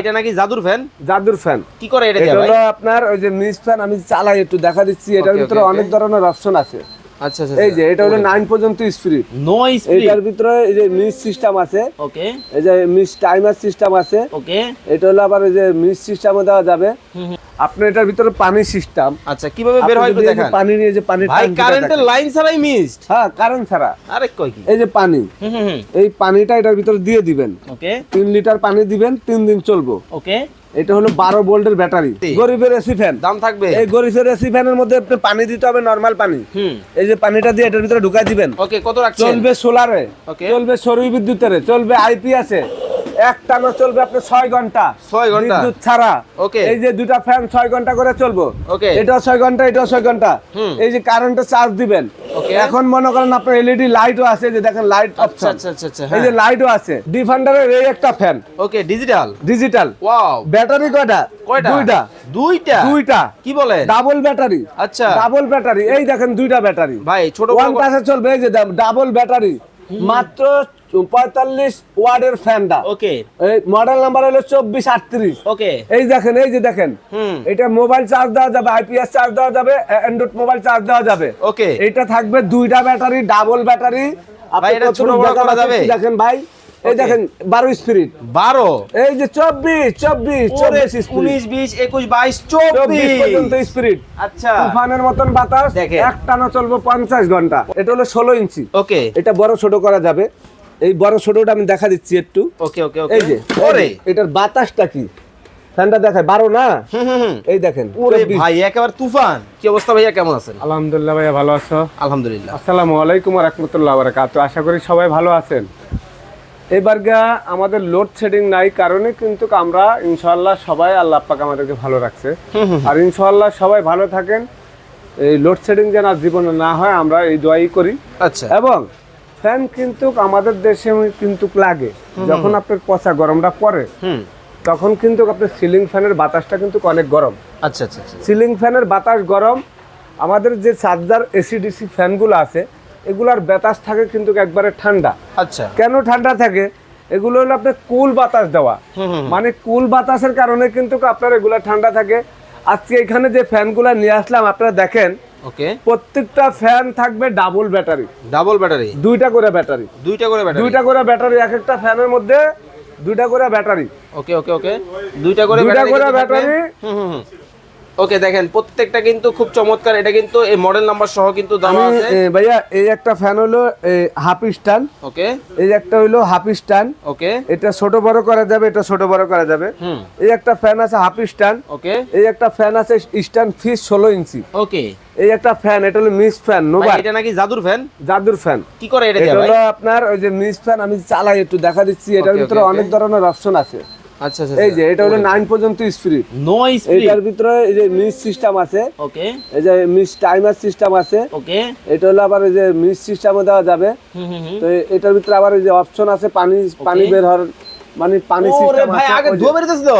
এটা নাকি জাদুর ফ্যান জাদুর ফ্যান কি করে এটা এটা হলো আপনার ওই যে মিস ফ্যান আমি চালাই একটু দেখা দিচ্ছি এটার ভিতরে অনেক ধরনের অপশন আছে। আচ্ছা আচ্ছা এই যে এটা হলো নাইন পর্যন্ত স্পিড নো স্পিড এটার ভিতরে এই যে মিস সিস্টেম আছে। ওকে। এই যে মিস টাইমার সিস্টেম আছে। ওকে। এটা হলো আবার এই যে মিস সিস্টেমও দেওয়া যাবে। আপনার এটার ভিতরে পানি সিস্টেম আচ্ছা কীভাবে বের হয় একটু দেখান। পানি নিয়ে যে পানির ভাই কারেন্টের লাইন ছাড়াই মিসড হ্যাঁ কারেন্ট ছাড়া। আরে কই কি? এই যে পানি। হুম হুম হুম। এই পানিটা এটার ভিতরে দিয়ে দিবেন। ওকে। তিন লিটার পানি দিবেন তিন দিন চলবো। ওকে। এটা হলো বারো ভোল্টের ব্যাটারি। গরিবের এসি ফ্যান। দাম থাকবে? এই গরিবের এসি ফ্যানের মধ্যে আপনি পানি দিতে হবে নর্মাল পানি। হুম। এই যে পানিটা দিয়ে এটার ভিতরে ঢুকাই দিবেন। ওকে কত রাখছেন? চলবে সোলারে. চলবে সৌর বিদ্যুতের চলবে আইপি আছে। এক টানা চলবে আপনার ছয় ঘণ্টা। ছয় ঘণ্টা? বিদ্যুৎ ছাড়া। Okay. এই যে দুটা ফ্যান ছয় ঘণ্টা করে চলবো। Okay. এটাও ছয় ঘণ্টা এটাও ছয় ঘণ্টা। এই যে কারেন্টে চার্জ দিবেন। এখন মনে করেন আপনার এলইডি লাইটও আছে যে দেখেন লাইট আচ্ছা আচ্ছা আচ্ছা আচ্ছা এই যে লাইটও আছে। ডিফান্ডারের এই একটা fan okay digital digital wow battery কয়টা? কয়টা? দুইটা। দুইটা? দুইটা। কি বলেন? ডাবল ব্যাটারি আচ্ছা। ডাবল ব্যাটারি এই দেখেন দুইটা ব্যাটারি ভাই ছোট ওয়ান টাচে চলবে এই যে ডাবল ব্যাটারি মাত্র পঁয়তাল্লিশ ওয়ার্ডের ফ্যানটা ওকে মডেল নাম্বার হলো চব্বিশ আটত্রিশ। ওকে এই দেখেন এই যে দেখেন। এটা মোবাইল চার্জ দেওয়া যাবে আইপিএস চার্জ দেওয়া যাবে অ্যান্ড্রয়েড মোবাইল চার্জ দেওয়া যাবে। ওকে এটা থাকবে দুইটা ব্যাটারি ডাবল ব্যাটারি? দেখেন ভাই এই দেখেন বারো স্পিরিট বারো? এই যে চব্বিশ চব্বিশ চব্বিশ উনিশ বিশ একুশ বাইশ চব্বিশ। পর্যন্ত স্পিরিট আচ্ছা। তুফানের মতন বাতাস। এক টানা চলবে পঞ্চাশ ঘণ্টা। এটা হলো ষোলো ইঞ্চি ওকে এটা বড় ছোট করা যাবে। এই বড় ছোটটা আমি দেখা দিচ্ছি একটু। ওকে ওকে ওকে। এই যে ওরে। এটার বাতাসটা কি? ফ্যানটা দেখায় বারো না? হুম হুম হুম। এই দেখেন ওরে 24 ভাই একেবারে তুফান। কি অবস্থা ভাইয়া কেমন আছেন? আলহামদুলিল্লাহ ভাইয়া ভালো আছো? আলহামদুলিল্লাহ। আসসালামু আলাইকুম রহমতুল্লাহ বারাকাতু। আশা করি সবাই ভালো আছেন। এবার গা আমাদের লোড শেডিং নাই কারণে কিন্তু আমরা ইনশাআল্লাহ সবাই আল্লাহ পাক আমাদেরকে ভালো রাখছে। আর ইনশাআল্লাহ সবাই ভালো থাকেন। এই লোড শেডিং যেন আর জীবনে না হয় আমরা এই দোয়াই করি। আচ্ছা। এবং ফ্যান কিন্তু আমাদের দেশে কিন্তু লাগে। যখন আপনার পচা গরমটা পড়ে তখন কিন্তু আপনার সিলিং ফ্যানের বাতাসটা কিন্তু অনেক গরম। আচ্ছা আচ্ছা আচ্ছা। সিলিং ফ্যানের বাতাস গরম আমাদের যে চার্জার এসিডিসি ফ্যানগুলো আছে এগুলার বাতাস থাকে কিন্তু একবারে ঠান্ডা। আচ্ছা। কেন ঠান্ডা থাকে? এগুলো হলো আপনার কুল বাতাস দেওয়া। মানে কুল বাতাসের কারণে কিন্তু আপনার এগুলা ঠান্ডা থাকে। আজকে এখানে যে ফ্যানগুলা নিয়ে আসলাম আপনারা দেখেন ওকে। প্রত্যেকটা ফ্যান থাকবে ডাবল ব্যাটারি ডাবল ব্যাটারি দুইটা করে ব্যাটারি দুইটা করে ব্যাটারি দুইটা করে ব্যাটারি এক একটা ফ্যানের মধ্যে দুইটা করে ব্যাটারি ওকে ওকে ওকে। দুইটা করে দুইটা করে ব্যাটারি হুম হুম। ওকে দেখেন প্রত্যেকটা কিন্তু খুব চমৎকার। এটা কিন্তু এই মডেল নাম্বার সহ কিন্তু দাম আছে। ভাইয়া এই একটা ফ্যান হলো হাফ স্ট্যান্ড ওকে। এই একটা হলো হাফ স্ট্যান্ড ওকে। এটা ছোট বড় করা যাবে এটা ছোট বড় করা যাবে। হুম। এই একটা ফ্যান আছে হাফ স্ট্যান্ড ওকে। এই একটা ফ্যান আছে স্ট্যান্ড ফিস ষোলো ইঞ্চি। ওকে। এই একটা ফ্যান এটা হলো মিস ফ্যান ভাই এটা নাকি জাদুর ফ্যান জাদুর ফ্যান কি করে এটা এটা দিয়ে ভাই? হলো আপনার ওই যে মিস ফ্যান আমি চালাই একটু দেখা দিচ্ছি। এটার ভিতরে অনেক ধরনের অপশন আছে। আচ্ছা আচ্ছা এই যে এটা হলো পর্যন্ত স্পিড নো স্পিড এটার ভিতরে এই যে মিস সিস্টেম আছে। ওকে এই যে মিস টাইমার সিস্টেম আছে। ওকে এটা হলো আবার এই যে মিস সিস্টেমও দেওয়া যাবে। তো এটার ভিতরে আবার এই যে অপশন আছে পানি পানি বের হওয়ার মানে পানি সিস্টেম ভাই আগে ধোয়া বেরিয়েছে তো?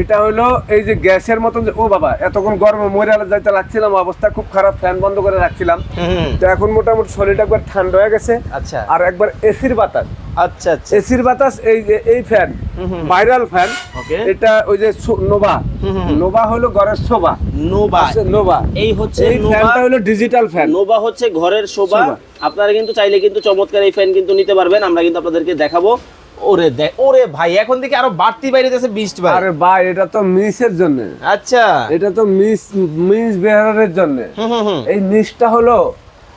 এটা হলো এই যে গ্যাসের মতন ও বাবা এতক্ষণ গরমে মরে যাইতে লাগছিলাম অবস্থা খুব খারাপ ফ্যান বন্ধ করে রাখছিলাম। তো এখন মোটামুটি শরীরটা একবার ঠান্ডা হয়ে গেছে। আচ্ছা। আর একবার এসির বাতাস। আচ্ছা আচ্ছা। এসির বাতাস এই এই ফ্যান ভাইরাল ফ্যান এটা ওই যে নোভা নোভা হলো ঘরের শোভা। নোভা নোভা এই হচ্ছে এই ফ্যানটা হলো ডিজিটাল ফ্যান নোভা হচ্ছে ঘরের শোভা। আপনারা কিন্তু চাইলে কিন্তু চমৎকার এই ফ্যান কিন্তু নিতে পারবেন। আমরা কিন্তু আপনাদেরকে দেখাবো। ওরে দেখ ওরে ভাই এখন থেকে আরও বাড়তি বাইরে যাচ্ছে বিস্ট ভাই। আরে ভাই এটা তো মিসের জন্য। আচ্ছা। এটা তো মিস মিস বেহারের জন্য। এই মিসটা হলো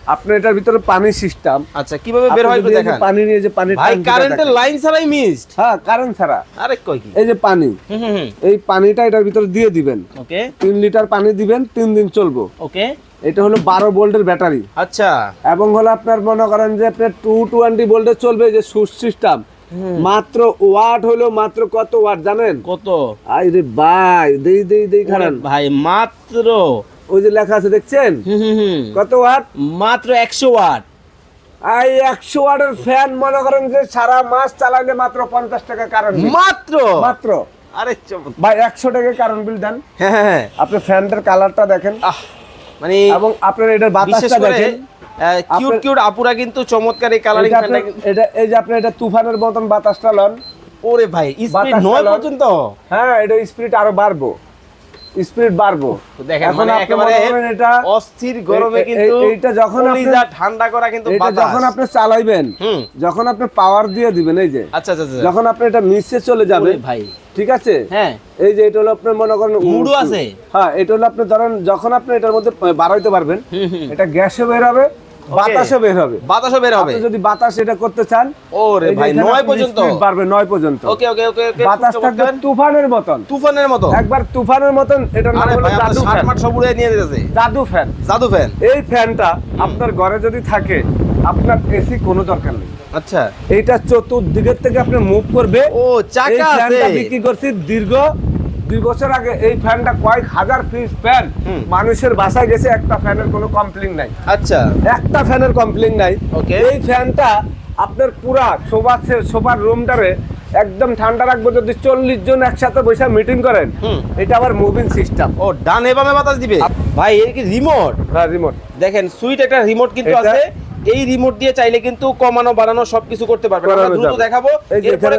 আপনার এটার ভিতরে পানি সিস্টেম আচ্ছা কীভাবে বের হয় দেখান। পানি নিয়ে যে পানি ভাই কারেন্টের লাইন ছাড়াই মিসড হ্যাঁ কারেন্ট ছাড়া। আরে কই কি? এই যে পানি। হুম হুম হুম। এই পানিটা এটার ভিতরে দিয়ে দিবেন। ওকে। তিন লিটার পানি দিবেন তিন দিন চলবো। ওকে। এটা হলো বারো ভোল্টের ব্যাটারি। আচ্ছা। এবং হলো আপনার মনে করেন যে আপনার টু টোয়েন্টি ভোল্টের চলবে যে সুইচ সিস্টেম মাত্র ওয়াট হলো মাত্র কত ওয়াট জানেন? কত? আই রে ভাই দেই দেই দেই ওরে ভাই মাত্র ওই যে লেখা আছে দেখছেন? কত ওয়াট? মাত্র একশো ওয়াট। আই একশো ওয়াটের ফ্যান মনে করেন যে সারা মাস চালাইলে মাত্র পঞ্চাশ টাকা বিল মাত্র? মাত্র। আরে ভাই একশো টাকা কারেন্ট বিল দেন। হ্যাঁ হ্যাঁ হ্যাঁ। আপনি ফ্যানটার কালারটা দেখেন। মানে এবং আপনার এটার বাতাসটা দেখেন। কিউট কিউট আপুরা কিন্তু চমৎকার এই কালারিং এটা এই যে আপনি এটা তুফানের মতন বাতাসটা লন। ওরে ভাই স্পিড নয় পর্যন্ত? হ্যাঁ এটা স্পিড আরও বাড়বো। স্পিড বাড়বো। দেখেন মানে একেবারে এটা অস্থির গরমে কিন্তু এইটা যখন আপনি- ঠান্ডা করা কিন্তু এটা যখন আপনি চালাইবেন হুম। যখন আপনি পাওয়ার দিয়ে দিবেন এই যে আচ্ছা আচ্ছা আচ্ছা। যখন আপনি এটা মিশে চলে যাবে ভাই। ঠিক আছে? হ্যাঁ। এই যে এটা হলো আপনার মনে করেন মুড়ো আছে? হ্যাঁ এটা হলো আপনি ধরেন যখন আপনি এটার মধ্যে বাড়াইতে পারবেন। এটা গ্যাসে বের হবে বাতাসও বের হবে। বাতাসও বের হবে। যদি বাতাস এটা করতে চান ওরে এই ভাই এখানে নয় আপনি পর্যন্ত। speed বাড়বে নয় পর্যন্ত। ওকে ওকে ওকে বাতাস থাকবে তুফানের মতন। তুফানের মতো একবার তুফানের মতন এটার নাম হলো জাদু ফ্যান সব উড়ে নিয়ে যেতেছে। জাদু ফ্যান জাদু ফ্যান এই ফ্যানটা আপনার ঘরে যদি থাকে আপনার এসি কোনো দরকার নেই। আচ্ছা। এইটা চতুর্দিকের থেকে আপনি মুভ করবে। ও চাকা আছে। ফ্যানটা বিক্রি করছি দীর্ঘ দুই বছর আগে এই ফ্যানটা কয়েক হাজার পিস ফ্যান মানুষের বাসায় গেছে একটা ফ্যানের কোনো কমপ্লেন নাই। আচ্ছা। একটা ফ্যানের কমপ্লেন নাই। Okay. এই ফ্যানটা আপনার পুরা সোফা সোফার রুমটারে একদম ঠান্ডা রাখব যদি চল্লিশ জন একসাথে বসে মিটিং করেন এটা আবার মুভিং সিস্টেম ও ডানে বামে বাতাস দিবে? ভাই এর কি রিমোট হ্যাঁ রিমোট দেখেন সুইট একটা রিমোট কিন্তু আছে। এই রিমোট দিয়ে চাইলে কিন্তু কমানো বাড়ানো সবকিছু করতে পারবেন। আমরা দ্রুত দেখাবো। এরপরে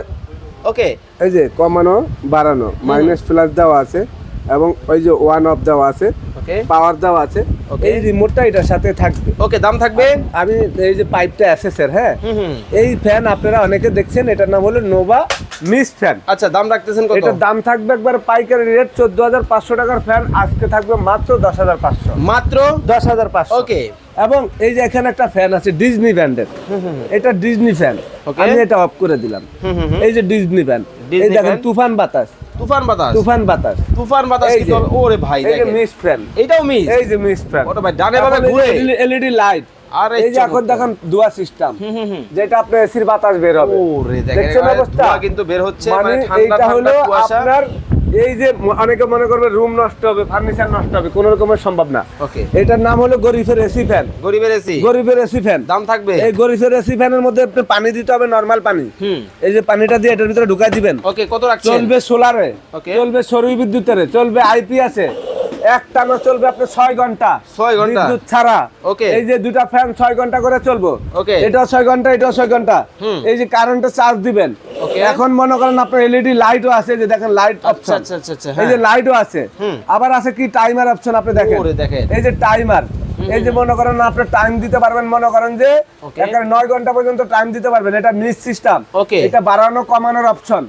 ওকে এই যে কমানো বাড়ানো মাইনাস প্লাস দেওয়া আছে এবং ওই যে ওয়ান অফ দেওয়া আছে ওকে পাওয়ার দেওয়া আছে. এই রিমোটটা এটার সাথে থাকবে। ওকে দাম থাকবে? আমি এই যে পাইপটা স্যার হ্যাঁ? এই ফ্যান আপনারা অনেকে দেখছেন এটার নাম হলো নোভা মিস ফ্যান আচ্ছা দাম রাখতেছেন কত? এটার দাম থাকবে একবার পাইকারি রেট চোদ্দ হাজার পাঁচশো টাকার ফ্যান আজকে থাকবে মাত্র দশ হাজার পাঁচশো। মাত্র? দশ হাজার পাঁচশো। ওকে এবং এই যে এখানে একটা ফ্যান আছে ডিজনি ব্র্যান্ডের এটা ডিজনি ফ্যান. আমি এটা অফ করে দিলাম। এই যে ডিজনি ফ্যান এই দেখেন তুফান বাতাস। তুফান বাতাস? তুফান বাতাস। তুফান বাতাস কি। তবে- ওরে ভাই এই যে মিস ফ্যান এটাও মিস এই যে মিস ফ্যান ওটা ভাই ডানে বামে ঘুরে। এলইডি লাইট আরে এই যে এখন দেখেন দুয়া সিস্টেম যেটা আপনার এসির বাতাস বের হবে। ওরে দেখেন অবস্থা? কিন্তু বের হচ্ছে মানে মানে ঠান্ডা ঠান্ডা কুয়াশা। আপনার এই যে অনেকে মনে করবে রুম নষ্ট হবে ফার্নিচার নষ্ট হবে কোন রকমের সম্ভব না। ওকে এটার নাম হলো গরিফের এসি ফ্যান গরিবের এসি? গরিবের এসি ফ্যান দাম থাকবে? এই গরিফের এসি ফ্যানের মধ্যে আপনি পানি দিতে হবে নরমাল পানি। এই যে পানিটা দিয়ে এটার ভিতরে ঢুকাই দিবেন। ওকে কত রাখছেন? চলবে সোলারে. চলবে সৌর বিদ্যুতের চলবে আইপি আছে। এক টানা চলবে আপনার ছয় ঘণ্টা। ছয় ঘণ্টা? বিদ্যুৎ ছাড়া। ওকে এই যে দুটা ফ্যান ছয় ঘণ্টা করে চলবো। ওকে এটাও ছয় ঘণ্টা এটাও ছয় ঘণ্টা। এই যে কারেন্টে চার্জ দিবেন। এখন মনে করেন আপনার এলইডি লাইটও আছে যে দেখেন লাইট আচ্ছা অপশন আচ্ছা আচ্ছা এই যে হ্যাঁ। লাইটও আছে। আবার আছে কি টাইমার অপশন আপনি দেখেন। এই যে টাইমার এই যে মনে করেন আপনি টাইম দিতে পারবেন মনে করেন যে. এখানে নয় ঘণ্টা পর্যন্ত টাইম দিতে পারবেন এটা মিস সিস্টেম এটা বাড়ানো কমানোর অপশন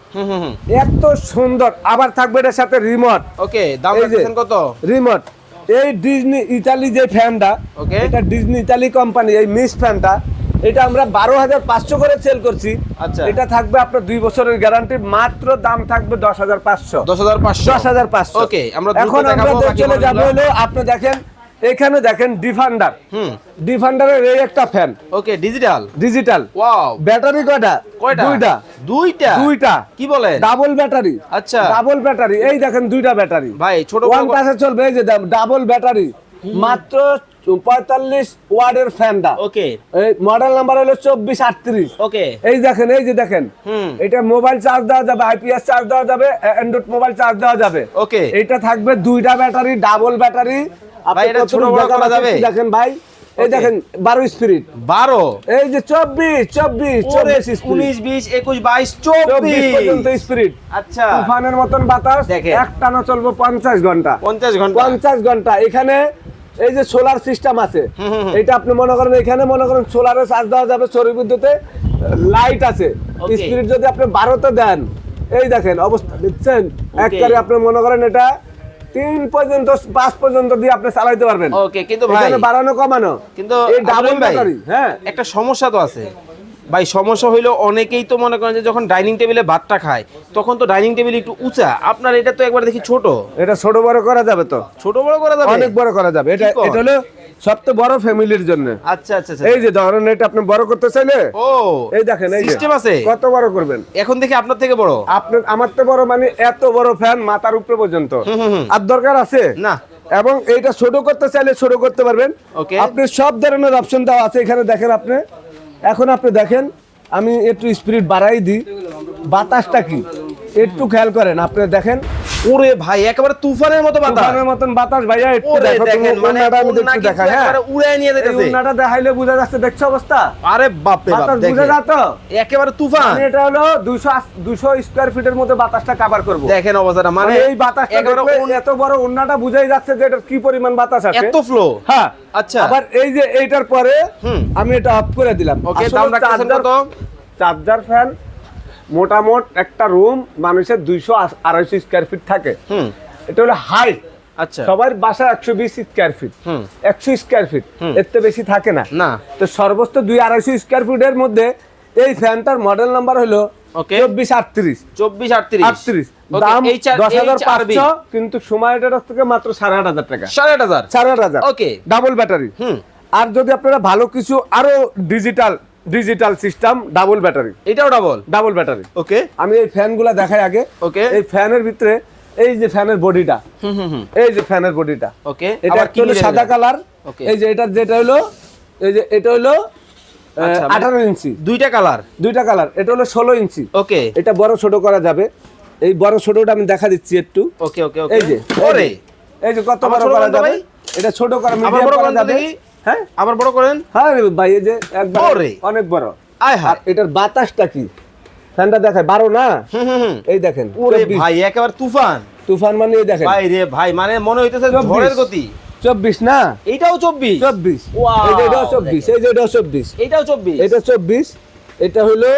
এত সুন্দর আবার থাকবে এটার সাথে রিমোট ওকে দাম। কত? রিমোট এই ডিজনি ইতালি যে ফ্যানটা. এটা ডিজনি ইতালি কোম্পানি এই মিস ফ্যানটা এটা আমরা বারো হাজার পাঁচশো করে সেল করছি। আচ্ছা। এটা থাকবে আপনার দুই বছরের গ্যারান্টি মাত্র দাম থাকবে দশ হাজার পাঁচশো। দশ হাজার পাঁচশো। দশ হাজার পাঁচশো। ওকে আমরা এখন আমরা চলে যাব হলো আপনি দেখেন এখানে দেখেন ডিফান্ডার ডিফান্ডারের এই একটা fan okay digital digital wow battery কয়টা? কয়টা? দুইটা। দুইটা? দুইটা। কি বলে ডাবল ব্যাটারি আচ্ছা। ডাবল ব্যাটারি এই দেখেন দুইটা ব্যাটারি ভাই ছোট ওয়ান পাশে চলবে এই যে ডাবল ব্যাটারি মাত্র পঁয়তাল্লিশ ওয়ার্ডের ফ্যানটা ওকে। এই মডেল নাম্বার হলো চব্বিশ আটত্রিশ। ওকে। এই দেখেন এই যে দেখেন। এটা মোবাইল চার্জ দেওয়া যাবে আইপিএস চার্জ দেওয়া যাবে অ্যান্ড্রয়েড মোবাইল চার্জ দেওয়া যাবে। ওকে। এটা থাকবে দুইটা ব্যাটারি ডাবল ব্যাটারি ভাই, এটা ছোট বড় করা যাবে? দেখেন ভাই এই দেখেন বারো স্পিরিট বারো? এই যে চব্বিশ চব্বিশ চব্বিশ উনিশ বিশ একুশ বাইশ চব্বিশ। পর্যন্ত স্পিরিট আচ্ছা। তুফানের মতন বাতাস এক টানা চলবে পঞ্চাশ ঘণ্টা। পঞ্চাশ ঘণ্টা। পঞ্চাশ ঘণ্টা। এখানে এই যে সোলার সিস্টেম আছে। এটা আপনি মনে করেন এখানে মনে করেন সোলারে চার্জ দেওয়া যাবে সৌর বিদ্যুতে লাইট আছে. স্পিরিট যদি আপনি বারোতে দেন এই দেখেন অবস্থা দেখছেন? একবারে আপনি মনে করেন এটা তিন পর্যন্ত পাঁচ পর্যন্ত দিয়ে আপনি চালাইতে পারবেন। ওকে কিন্তু ভাই বাড়ানো কমানো। কিন্তু এই ডাবল ব্যাটারি হ্যাঁ। একটা সমস্যা তো আছে। ভাই সমস্যা হইল অনেকেই তো মনে করেন যে যখন ডাইনিং টেবিলে ভাতটা খায় তখন তো ডাইনিং টেবিল একটু উঁচা। আপনার এটা তো একবার দেখি ছোট। এটা ছোট বড় করা যাবে তো। ছোট বড় করা যাবে? অনেক বড় করা যাবে। এটা এটা হলো সবচেয়ে বড় ফ্যামিলির জন্য। আচ্ছা আচ্ছা আচ্ছা। এই যে ধরেন এটা আপনি বড় করতে চাইলে? ও এই দেখেন এই সিস্টেম আছে। কত বড় করবেন? এখন দেখি আপনার থেকে বড়। আপনার আমার তো বড় মানে এত বড় ফ্যান মাথার উপরে পর্যন্ত। আর দরকার আছে? না। এবং এইটা ছোট করতে চাইলে ছোট করতে পারবেন। আপনি সব ধরনের অপশন দেওয়া আছে এখানে দেখেন আপনি। এখন আপনি দেখেন আমি একটু স্পিরিট বাড়াই দিই। বাতাসটা কি? একটু খেয়াল করেন আপনি দেখেন। ওরে ভাই একেবারে তুফানের মতো বাতাস। তুফানের মতন বাতাস ভাইয়া একটু দেখেন মানে আমি একটু দেখাই হ্যাঁ। উড়ায় নিয়ে যাইতেছে ওন্নাটা দেখাইলে বোঝা যাচ্ছে দেখছ অবস্থা? আরে বাপ রে বাপ দেখেন। বুঝে যা একেবারে তুফান। মানে এটা হলো 200 200 স্কয়ার ফিটের মধ্যে বাতাসটা কভার করব। দেখেন অবস্থাটা মানে এই বাতাসটা একেবারে এত বড় ওন্নাটা বুঝাই যাচ্ছে যে এটা কি পরিমাণ বাতাস আছে। এত ফ্লো হ্যাঁ। আচ্ছা। আবার এই যে এইটার পরে আমি এটা অফ করে দিলাম। ওকে দাম চার্জার- কত? চার্জার ফ্যান মোটামোট একটা রুম মানুষের দুইশো আড়াইশো স্কোয়ার ফিট থাকে। হুম। এটা হলো হাইট আচ্ছা। সবার বাসা একশো বিশ স্কোয়ার ফিট একশো স্কোয়ার ফিট এর তো বেশি থাকে না। না। তো সর্বোচ্চ দুই আড়াইশো স্কোয়ার ফিটের মধ্যে এই ফ্যানটার মডেল নাম্বার হলো চব্বিশ আটত্রিশ। চব্বিশ আটত্রিশ। আটত্রিশ। দাম দশ হাজার পাঁচশো কিন্তু সময়টার থেকে মাত্র সাড়ে আট হাজার টাকা। সাড়ে আট হাজার? সাড়ে আট হাজার। Okay. ডাবল ব্যাটারি আর যদি আপনারা ভালো কিছু আরও digital digital system double battery এটাও ডাবল ডাবল ব্যাটারি ওকে আমি এই ফ্যানগুলা দেখাই আগে। ওকে এই ফ্যানের ভিতরে এই যে ফ্যানের বডিটা। হুম হুম হুম। এই যে ফ্যানের বডিটা। ওকে এটা হলো সাদা কালার. এই যে এটা যেটা হলো এই যে এটা হলো আচ্ছা, মানে- আঠারো ইঞ্চি। দুইটা কালার? দুইটা কালার। এটা হলো ষোলো ইঞ্চি। ওকে এটা বড় ছোট করা যাবে। এই বড় ছোটটা আমি দেখা দিচ্ছি একটু। ওকে ওকে এই যে এই যে কত বড় করা যাবে? এটা ছোট করা মিডিয়াম বড় করা যাবে। হ্যাঁ? আবার বড় করেন? হ্যাঁ ভাই এই যে একবার অনেক বড়। আয় হায়। এটার বাতাসটা কি? ফ্যানটা দেখায় বারো না? এই দেখেন ওরে ভাই একেবারে তুফান। তুফান মানে এই দেখেন। ভাই রে ভাই মানে মনে হইতেছে 24 ঝড়ের গতি। চব্বিশ না? এইটাও চব্বিশ? চব্বিশ। এটাও চব্বিশ এই যে এটাও চব্বিশ। এইটাও চব্বিশ। এটা চব্বিশ এটা হলো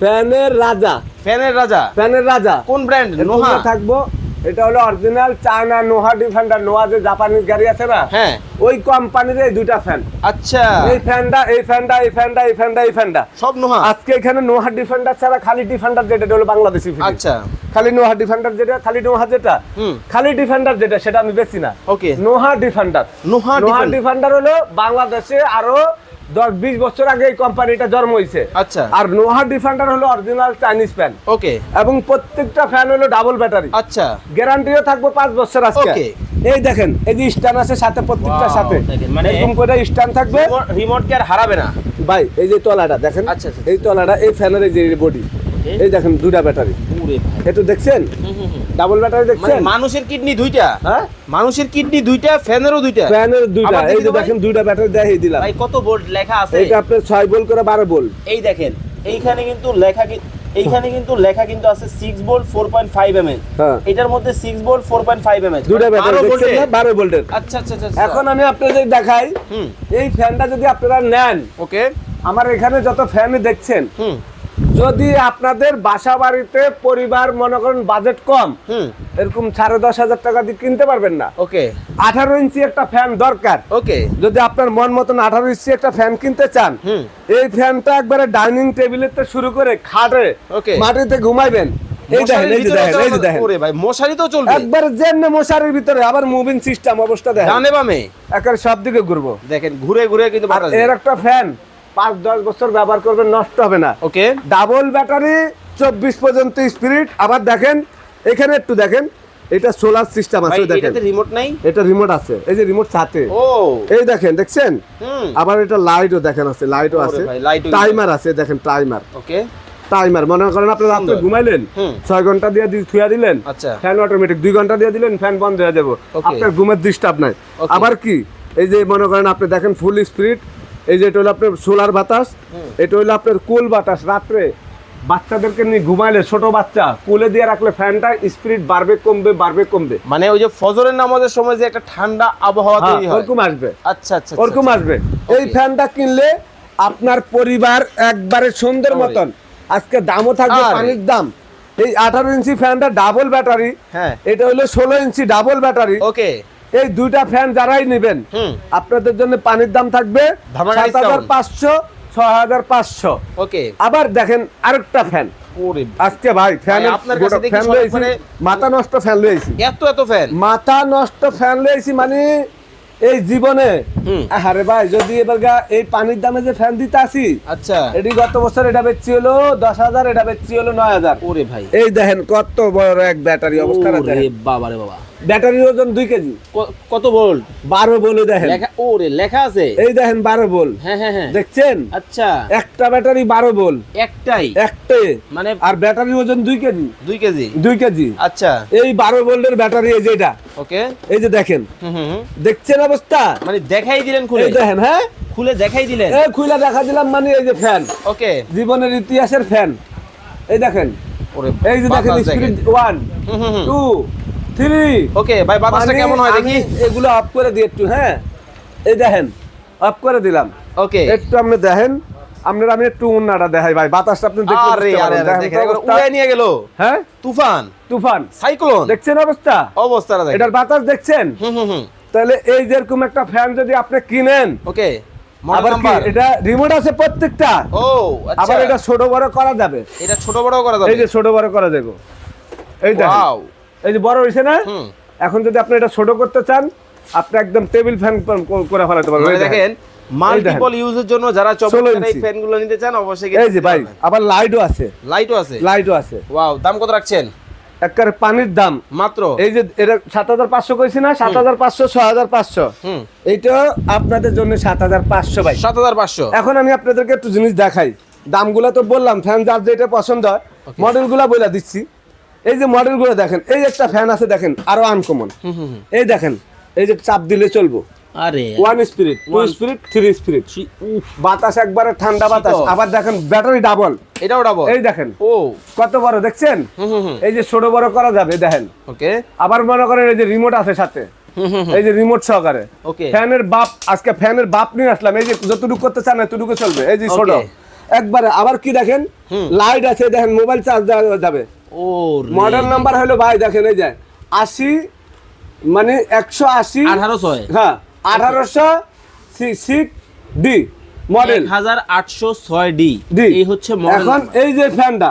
ফ্যানের রাজা। ফ্যানের রাজা। ফ্যানের রাজা। কোন ব্র্যান্ড নোহা। থাকব এটা হলো original China Noha defender Noha যে জাপানিজ গাড়ি আছে না হ্যাঁ। ওই কোম্পানির এই দুইটা ফ্যান আচ্ছা। এই ফ্যানটা এই ফ্যানটা এই ফ্যানটা এই ফ্যানটা এই ফ্যানটা সব নোহা আজকে এখানে নোহা ডিফেন্ডার ছাড়া খালি ডিফেন্ডার যেটা হলো বাংলাদেশি আচ্ছা। খালি নোহা ডিফেন্ডার যেটা খালি নোহা যেটা। হুম। খালি ডিফেন্ডার যেটা সেটা আমি বেশি না। ওকে নোহা ডিফেন্ডার নোহা নোহা ডিফেন্ডার হলো বাংলাদেশে আরও দশ বিশ বছর আগে এই কোম্পানিটা জন্ম হয়েছে আচ্ছা। আর নোহা ডিফেন্ডার হলো অরিজিনাল চাইনিজ ফ্যান ওকে। এবং প্রত্যেকটা ফ্যান হলো ডাবল ব্যাটারি আচ্ছা। গ্যারান্টিও থাকব পাঁচ বছর আজকে। এই দেখেন এই যে স্ট্যান্ড আছে সাথে প্রত্যেকটার Wow, সাথে। মানে- এরকম করে স্ট্যান্ড থাকবে। রিমোট কে আর হারাবে না। ভাই এই যে তলাটা দেখেন আচ্ছা, আচ্ছা, এই তলাটা এই ফ্যানের এই যে বডি এই দেখেন দুটা ব্যাটারি একটু দেখছেন? হুম, হুম। ডাবল ব্যাটারি মানে দেখছেন মানুষের কিডনি দুইটা। হ্যাঁ? মানুষের কিডনি দুইটা ফ্যানেরও দুইটা। ফ্যানের দুইটা। এই যে দেখেন দুইটা ব্যাটারি দেখিয়ে দিলাম। ভাই কত বোল্ট লেখা আছে? এইটা আপনার ছয় বল করে বারো বল এই দেখেন এইখানে কিন্তু লেখা কি- এইখানে কিন্তু লেখা কিন্তু আছে six volt four point five M হ্যাঁ। এটার মধ্যে six volt four point five M L দুইটা ব্যাটারি দেখছেন না? বারো ভোল্টের আচ্ছা আচ্ছা আচ্ছা এখন আমি আপনাদের দেখাই। হুম। এই ফ্যানটা যদি আপনারা নেন ওকে আমার এখানে যত ফ্যান দেখছেন হুম। যদি আপনাদের বাসা বাড়িতে পরিবার মনে করেন বাজেট কম এরকম সাড়ে দশ হাজার টাকা দিয়ে কিনতে পারবেন না। ওকে। আঠারো ইঞ্চি একটা ফ্যান দরকার। ওকে। যদি আপনার মন মতন আঠারো ইঞ্চি একটা ফ্যান কিনতে চান এই ফ্যানটা একবারে ডাইনিং টেবিলের থেকে শুরু করে খাটে. মাটিতে ঘুমাইবেন। মশারি তো চলবে। একবার যেমনি মশারির ভিতরে আবার মুভিং সিস্টেম অবস্থা দেখেন। ডানে বামে। একবার সব দিকে ঘুরবো। দেখেন ঘুরে ঘুরে কিন্তু এর একটা ফ্যান পাঁচ দশ বছর ব্যবহার করবেন নষ্ট হবে না। ওকে। ডাবল ব্যাটারি চব্বিশ পর্যন্ত স্পিরিট আবার দেখেন এখানে একটু দেখেন এটা সোলার সিস্টেম আছে দেখেন। রিমোট নাই? এটা রিমোট আছে এই যে রিমোট সাথে ও। এই দেখেন দেখছেন? হুম। আবার এটা লাইটও দেখেন আছে লাইটও আছে। টাইমার আছে দেখেন টাইমার ওকে। টাইমার মনে করেন আপনি রাত্রে ঘুমাইলেন হুম। ছয় ঘণ্টা দিয়ে থুয়া দিলেন আচ্ছা। ফ্যান অটোমেটিক দুই ঘণ্টা দিয়ে দিলেন ফ্যান বন্ধ হয়ে যাব। আপনার ঘুমের ডিস্টার্ব নাই। আবার কি? এই যে মনে করেন আপনি দেখেন ফুল স্পিরিট এই যে এটা হলো আপনার সোলার বাতাস এটা হলো আপনার কুল বাতাস। রাত্রে বাচ্চাদেরকে নিয়ে ঘুমাইলে ছোট বাচ্চা কুলে দিয়ে রাখলে ফ্যানটা স্পিরিট বাড়বে কমবে বাড়বে কমবে। মানে ওই যে ফজরের নামাজের সময় যে একটা ঠান্ডা আবহাওয়া হ্যাঁ, তৈরি হয়। ওরকম আসবে। আচ্ছা আচ্ছা আচ্ছা, ওরকম আসবে। এই ফ্যানটা কিনলে আপনার পরিবার একবারে সুন্দর মতন। আজকে দামও থাকবে। পানির দাম। এই আঠারো ইঞ্চি ফ্যানটা ডাবল ব্যাটারি হ্যাঁ। এটা হলো ষোলো ইঞ্চি ডাবল ব্যাটারি ওকে এই দুইটা ফ্যান যারাই নেবেন আপনাদের জন্য পানির দাম থাকবে সাত হাজার পাঁচশো ছয় হাজার পাঁচশো। ওকে। আবার দেখেন আরেকটা ফ্যান। আজকে ভাই ফ্যান ফ্যান লয়েছি মানে- মাথা নষ্ট ফ্যান লয়েছি এত এত ফ্যান? মাথা নষ্ট ফ্যান লয়েছি মানে এই জীবনে। আরে ভাই যদি এবার এই পানির দামে যে ফ্যান দিতে আসি আচ্ছা। এটি গত বছর এটা বেচছি হলো দশ হাজার এটা বেচছি হলো নয় হাজার। ওরে ভাই। এই দেখেন কত বড় এক ব্যাটারি অবস্থা বাবা রে বাবা। ব্যাটারির ওজন দুই কেজি। কত ভোল্ট? বারো বলে দেখেন। লেখা আছে? এই দেখেন বারো বল হ্যাঁ হ্যাঁ হ্যাঁ। দেখছেন? আচ্ছা। একটা ব্যাটারি বারো বল একটাই? একটে মানে আর ব্যাটারির ওজন দুই কেজি। দুই কেজি? দুই কেজি। আচ্ছা। এই বারো ভোল্টের ব্যাটারি এই যে এটা। ওকে। এই যে দেখেন। দেখছেন অবস্থা? মানে দেখাই দিলেন খুলে। দেখেন হ্যাঁ? খুলে দেখাই দিলেন। এই খুলে দেখা দিলাম মানে এই যে ফ্যান। ওকে। জীবনের ইতিহাসের ফ্যান। এই দেখেন। ওরে এই যে দেখেন speed one. Two three. Okay ভাই বাতাসটা মানে কেমন হয় দেখি। এগুলো অফ করে দিই একটু হ্যাঁ? এই দেখেন অফ করে দিলাম। ওকে। একটু আপনি দেখেন আপনার আমি একটু উন্নাটা দেখাই ভাই বাতাসটা আপনি দেখতে আরে আরে অবস্থা? উড়ে নিয়ে গেল। হ্যাঁ? তুফান। তুফান। সাইক্লোন। দেখছেন অবস্থা? অবস্থাটা দেখেন। এটার বাতাস দেখছেন? হুম হুম তাহলে এই যেরকম একটা ফ্যান যদি আপনি কিনেন ওকে আবার এটা রিমোট আছে প্রত্যেকটা? ও আচ্ছা। আবার এটা ছোট বড় করা যাবে। এটা ছোট বড় করা যাবে। এই যে ছোট বড় করা যাবে এই দেখেন। এই যে বড় হয়েছে না? এখন যদি আপনি এটা ছোট করতে চান আপনি একদম টেবিল ফ্যান করে ফেলাতে পারবেন। মানে দেখেন। মাল্টিপল ইউজের জন্য যারা চমৎকার এই। ফ্যানগুলো নিতে চান অবশ্যই এই যে ভাই আবার লাইটও আছে। লাইটও আছে? লাইটও আছে। ওয়াও দাম কত রাখছেন? একবারে পানির দাম। মাত্র? এই যে এটা সাত হাজার পাঁচশো কইছি না? সাত হাজার পাঁচশো ছ হাজার পাঁচশো। হুম। এইটা আপনাদের জন্য সাত হাজার পাঁচশো ভাই। সাত হাজার পাঁচশো। এখন আমি আপনাদেরকে একটু জিনিস দেখাই। দামগুলো তো বললাম ফ্যান যার যেটা পছন্দ হয় মডেলগুলো বলে দিচ্ছি। এই যে মডেলগুলো দেখেন এই যে একটা ফ্যান আছে দেখেন আরও আনকমন। এই দেখেন এই যে চাপ দিলে চলবো। আরে। One spirit two spirit three spirit বাতাস একবারে ঠান্ডা বাতাস আবার দেখেন ব্যাটারি ডাবল এটাও ডাবল এই দেখেন ও। কত বড় দেখছেন? এই যে ছোট বড় করা যাবে দেখেন। ওকে। আবার মনে করেন এই যে রিমোট আছে সাথে। এই যে রিমোট সহকারে। ফ্যানের বাপ আজকে ফ্যানের বাপ নিয়ে আসলাম। এই যে যতটুকু করতে চান এতটুকু চলবে। এই যে ছোট। একবারে আবার কি দেখেন? লাইট আছে দেখেন মোবাইল চার্জ দেওয়া যাবে। ও মডেল নাম্বার হলো ভাই দেখেন এই যে আশি মানে একশো আশি আঠারোশো হ্যাঁ আঠারোশো সিক্স ডি মডেল। হাজার আটশো ছয় ডি। ডি। এই হচ্ছে এখন এই যে ফ্যানটা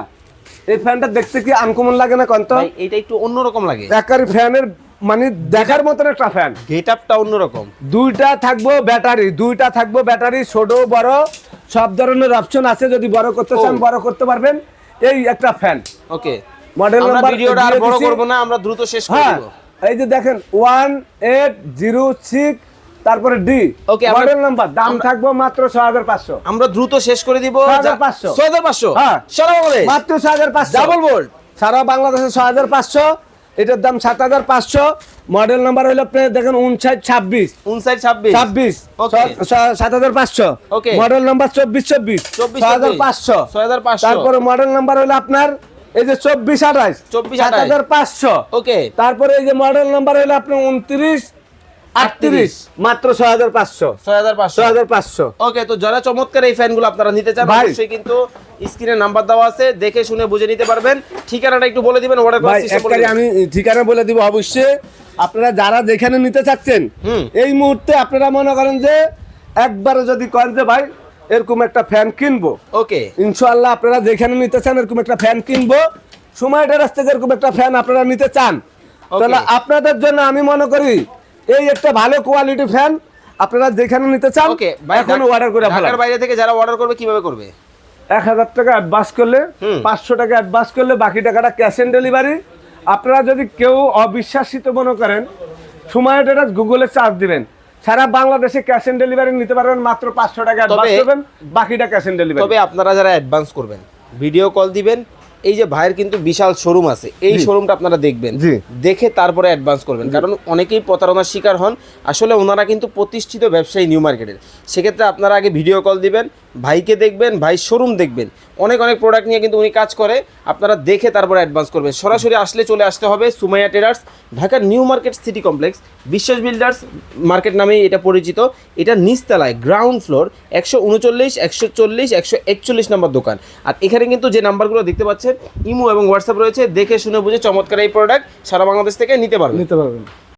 এই ফ্যানটা দেখতে কি আনকমন লাগে না কন্ত? এটা একটু অন্যরকম লাগে। একারি ফ্যানের মানে দেখার মতন একটা ফ্যান। গেট আপটা অন্যরকম। দুইটা থাকব ব্যাটারি দুইটা থাকব ব্যাটারি ছোট বড় সব ধরনের অপশন আছে যদি বড় করতে চান। বড় করতে পারবেন। এই একটা ফ্যান ওকে। মডেল নাম্বার ভিডিওটা আর বড় করব না আমরা দ্রুত শেষ করে হ্যাঁ এই যে দেখেন ওয়ান এইট জিরো সিক্স তারপরে ডি ওকে মডেল নাম্বার দাম থাকব মাত্র ছ হাজার পাঁচশো। আমরা দ্রুত শেষ করে দিব। 6500 ছয় হাজার পাঁচশো। হ্যাঁ। সারা বাংলাদেশ মাত্র ছ হাজার পাঁচশো। ডাবল বোল্ড সারা বাংলাদেশে ছ হাজার পাঁচশো। এটার দাম সাত হাজার পাঁচশো। মডেল নাম্বার হলো আপনার দেখেন উনষাট ছাব্বিশ। উনষাট ছাব্বিশ। ছাব্বিশ। সাত হাজার পাঁচশো। মডেল নাম্বার চব্বিশ চব্বিশ। চব্বিশ হাজার পাঁচশো। ছয় হাজার পাঁচশো। তারপরে মডেল নাম্বার হলো আপনার এই যে চব্বিশ আঠাশ। 24, সাত হাজার পাঁচশো। ওকে তারপরে এই যে মডেল নাম্বার হলো আপনার উনত্রিশ। আটত্রিশ। মাত্র হাজার পাঁচশো। ছয় হাজার হাজার পাঁচশো। ওকে তো যারা চমৎকার এই ফ্যানগুলো আপনারা নিতে চান। অবশ্যই কিন্তু স্ক্রিনে নাম্বার দেওয়া আছে দেখে শুনে বুঝে নিতে পারবেন। ঠিকানাটা একটু বলে দিবেন অর্ডার করার। আমি ঠিকানা বলে দিব অবশ্যই। আপনারা যারা যেখানে নিতে চাচ্ছেন। এই মুহূর্তে আপনারা মনে করেন যে একবারে যদি করেন যে ভাই এরকম একটা ফ্যান কিনবো। ওকে। ইনশাআল্লাহ আপনারা যেখানে নিতে চান এরকম একটা ফ্যান কিনবো। সময়টা রাস্তা এরকম একটা ফ্যান আপনারা নিতে চান। তাহলে আপনাদের জন্য আমি মনে করি এই একটা ভালো কোয়ালিটি ফ্যান আপনারা যেখানে নিতে চান ওকে এখন অর্ডার করে ঢাকার বাইরে থেকে যারা অর্ডার করবে কীভাবে করবে? এক হাজার টাকা অ্যাডভান্স করলে পাঁচশো টাকা অ্যাডভান্স করলে বাকি টাকাটা ক্যাশ অন ডেলিভারি আপনারা যদি কেউ অবিশ্বাসিত মনে করেন সময় সময়টা গুগলে চার্জ দিবেন। সারা বাংলাদেশে ক্যাশ অন ডেলিভারি নিতে পারবেন মাত্র পাঁচশো টাকা অ্যাডভান্স করবেন বাকিটা ক্যাশ অন ডেলিভারি তবে আপনারা যারা অ্যাডভান্স করবেন ভিডিও কল দিবেন এই যে ভাইয়ের কিন্তু বিশাল শোরুম আছে। এই শোরুমটা আপনারা দেখবেন। দেখে তারপরে অ্যাডভান্স করবেন। কারণ অনেকেই প্রতারণার শিকার হন। আসলে ওনারা কিন্তু প্রতিষ্ঠিত ব্যবসায়ী নিউ মার্কেটের সেক্ষেত্রে আপনারা আগে ভিডিও কল দিবেন। ভাইকে দেখবেন, ভাই শোরুম দেখবেন। অনেক অনেক প্রোডাক্ট নিয়ে কিন্তু উনি কাজ করে। আপনারা দেখে তারপরে অ্যাডভান্স করবেন। সরাসরি আসলে চলে আসতে হবে সুমাইয়া ট্রেডার্স ঢাকার New Market City complex Biswas builders market নামেই এটা পরিচিত। এটা নিচতলায় গ্রাউন্ড ফ্লোর একশো উনচল্লিশ, একশো চল্লিশ, একশো একচল্লিশ নম্বর দোকান। আর এখানে কিন্তু যে নাম্বারগুলো দেখতে পাচ্ছেন, ইমো এবং হোয়াটসঅ্যাপ রয়েছে। দেখে শুনে বুঝে চমৎকার এই প্রোডাক্ট সারা বাংলাদেশ থেকে নিতে পারবেন। নিতে পারবেন।